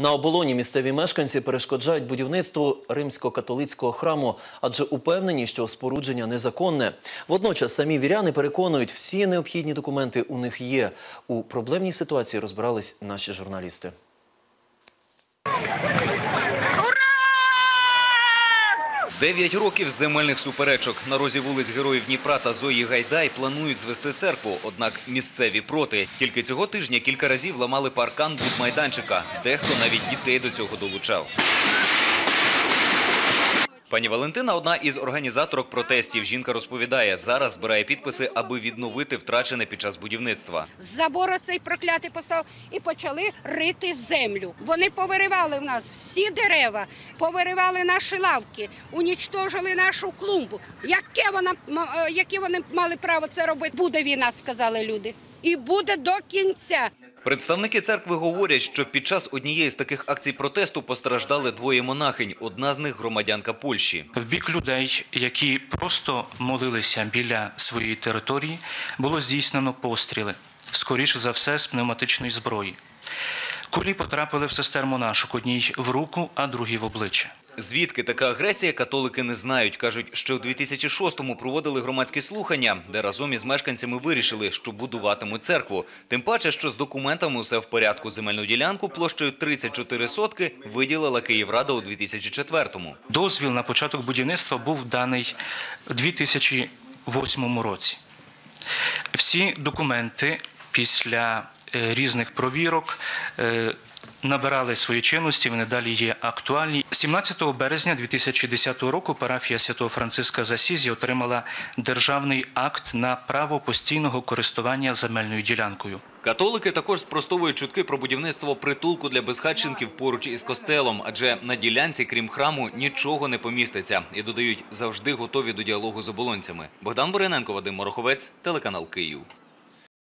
На оболоні місцеві мешканці перешкоджають будівництву римсько-католицького храму, адже упевнені, що спорудження незаконне. Водночас самі віряни переконують, всі необхідні документи у них є. У проблемній ситуації розбирались наші журналісти. Дев'ять років земельних суперечок. На розі вулиць Героїв Дніпра та Зої Гайдай планують звести церкву, однак місцеві проти. Тільки цього тижня кілька разів ламали паркан будмайданчика. Дехто навіть дітей до цього долучав. Пані Валентина – одна із організаторок протестів. Жінка розповідає, зараз збирає підписи, аби відновити втрачене під час будівництва. забор цей проклятий постав і почали рити землю. Вони повиривали в нас всі дерева, повиривали наші лавки, унічтожили нашу клумбу. Яке вона, е, яке вони мали право це робити? Буде війна, сказали люди. І буде до кінця. Представники церкви говорять, що під час однієї з таких акцій протесту постраждали двоє монахинь. Одна з них – громадянка Польщі. В бік людей, які просто молилися біля своєї території, було здійснено постріли, скоріше за все, з пневматичної зброї. Кулі потрапили в сестер монашок, одній в руку, а другій в обличчя. Звідки така агресія, католики не знають. Кажуть, що у 2006-му проводили громадські слухання, де разом із мешканцями вирішили, що будуватимуть церкву. Тим паче, що з документами усе в порядку. Земельну ділянку площею 34 сотки виділила Київрада у 2004-му. Дозвіл на початок будівництва був даний у 2008 році. Всі документи після різних провірок е, набирали свої чинності, вони далі є актуальні. 17 березня 2010 року парафія Святого Франциска з Асізі отримала державний акт на право постійного користування земельною ділянкою. Католики також спростовують чутки про будівництво притулку для безхатченків поруч із костелом, адже на ділянці, крім храму, нічого не поміститься. І додають, завжди готові до діалогу з оболонцями. Богдан Бориненко, Вадим Мороховець, телеканал Київ.